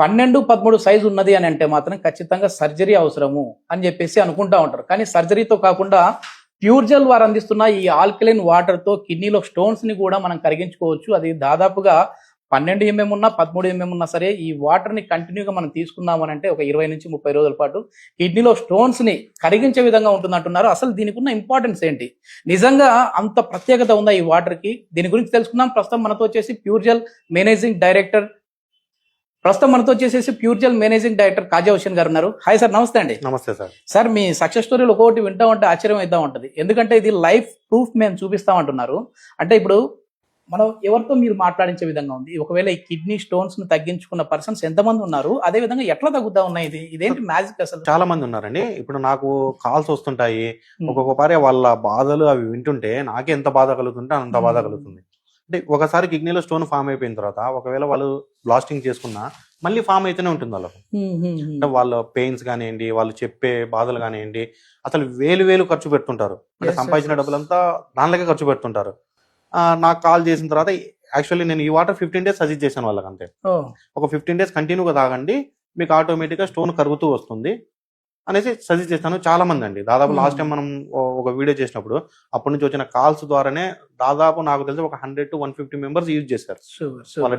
పన్నెండు పదమూడు సైజు ఉన్నది అని అంటే మాత్రం ఖచ్చితంగా సర్జరీ అవసరము అని చెప్పేసి అనుకుంటా ఉంటారు. కానీ సర్జరీతో కాకుండా ప్యూర్ జెల్ వారు అందిస్తున్న ఈ ఆల్కలైన్ వాటర్తో కిడ్నీలో స్టోన్స్ని కూడా మనం కరిగించుకోవచ్చు. అది దాదాపుగా పన్నెండు ఎంఎం ఉన్నా పదమూడు ఎంఎం ఉన్నా సరే ఈ వాటర్ని కంటిన్యూగా మనం తీసుకున్నామని అంటే ఒక ఇరవై నుంచి ముప్పై రోజుల పాటు కిడ్నీలో స్టోన్స్ని కరిగించే విధంగా ఉంటుంది అంటున్నారు అసలు దీనికి ఉన్న ఇంపార్టెన్స్ ఏంటి? నిజంగా అంత ప్రత్యేకత ఉందా ఈ వాటర్కి? దీని గురించి తెలుసుకుందాం. ప్రస్తుతం మనతో వచ్చేసి ప్యూర్ జెల్ మేనేజింగ్ డైరెక్టర్ ప్రస్తుతం మనతో వచ్చేసి pure gel managing director Khaja Hussain garu ఉన్నారు. హాయ్ సార్ నమస్తే అండి. నమస్తే సార్. సార్ మీ సక్సెస్ స్టోరీలు ఒక్కొక్కటి వింటా ఉంటే ఆశ్చర్యం అవుతా ఉంటది. ఎందుకంటే ఇది లైఫ్ ప్రూఫ్ మేము చూపిస్తామంటున్నారు అంటే ఇప్పుడు మనం ఎవరితో మీరు మాట్లాడించే విధంగా ఉంది? ఒకవేళ ఈ కిడ్నీ స్టోన్స్ను తగ్గించుకున్న పర్సన్స్ ఎంతమంది ఉన్నారు? అదే విధంగా ఎట్లా తగ్గుతా ఉన్నాయి ఇది? ఇదేంటి మ్యాజిక్ అసలు? చాలా మంది ఉన్నారండి. ఇప్పుడు నాకు కాల్స్ వస్తుంటాయి. Hmm. ఒక్కొక్కసారి వాళ్ళ బాధలు అవి వింటుంటే నాకే ఎంత బాధ కలుగుతుంటే అంత బాధ Hmm. కలుగుతుంది. అంటే ఒకసారి కిడ్నీలో స్టోన్ ఫామ్ అయిపోయిన తర్వాత ఒకవేళ వాళ్ళు బ్లాస్టింగ్ చేసుకున్నా మళ్ళీ ఫామ్ అయితేనే ఉంటుంది వాళ్ళకు. అంటే వాళ్ళ పెయిన్స్ కానివ్వండి వాళ్ళు చెప్పే బాధలు కానివ్వండి అసలు వేలు వేలు ఖర్చు పెడుతుంటారు. అంటే సంపాదించిన. డబ్బులంతా దానిలోకే ఖర్చు పెడుతుంటారు. నాకు కాల్ చేసిన తర్వాత యాక్చువల్లీ నేను ఈ వాటర్ ఫిఫ్టీన్ డేస్ సజెస్ట్ చేశాను వాళ్ళకి అంతే ఒక ఫిఫ్టీన్ డేస్ కంటిన్యూగా తాగండి మీకు ఆటోమేటిక్గా స్టోన్ కరుగుతూ వస్తుంది. అనేసి సజెస్ట్ చేస్తాను చాలా మంది అండి దాదాపు. లాస్ట్ టైం మనం ఒక వీడియో చేసినప్పుడు అప్పటి నుంచి వచ్చిన కాల్స్ ద్వారానే దాదాపు నాకు తెలిసి ఒక hundred to one fifty members use చేశారు. వాళ్ళ